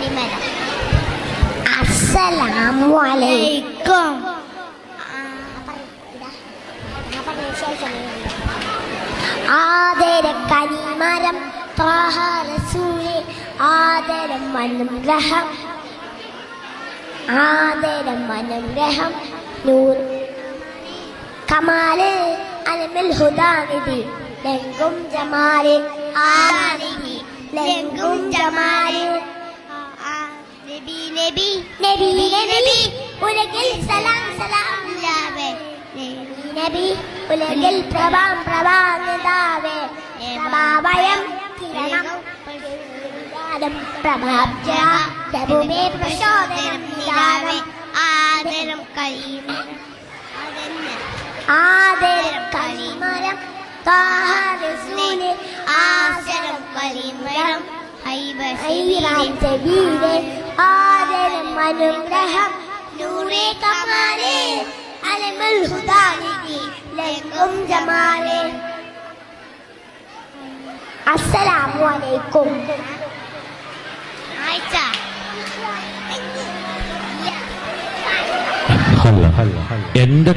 കനിമരം അസ്സലാമു അലൈക്കും ആദര കരിമരം ത്വാഹ റസൂലെ ആദരം അനുഗ്രഹം. ആദരം അനുഗ്രഹം നൂർ കമാൽ അനമിൽ ഹുദാനിധി ലങ്കും ജമാൽ ആദാനിധി ലങ്കും ജമാൽ നബി നബി നബി. നബി ഉലകിൽ സലാം സലാം ഇല്ലാവേ നബി ഉലകിൽ പ്രഭാം പ്രഭാം പ്രഭാനിതാവേ പ്രഭാവയം കിരണം പ്രഭാബ്ജ പ്രഭുമേ പ്രചോദനം നിലാവേ ആദരം കൈമരം. ആദരം ആദരം കണിമരം താഹരസൂലെ ആദരം കൈമരം. ഹൈറാം ജബീലെ ആദരം അനുഗ്രഹം നൂറേ കമാലേ അലമുൽ ഹുദാനിധി ലങ്കും ജമാലേ. അസ്സലാമു അലൈക്കും. ആഴ്ച എന്റെ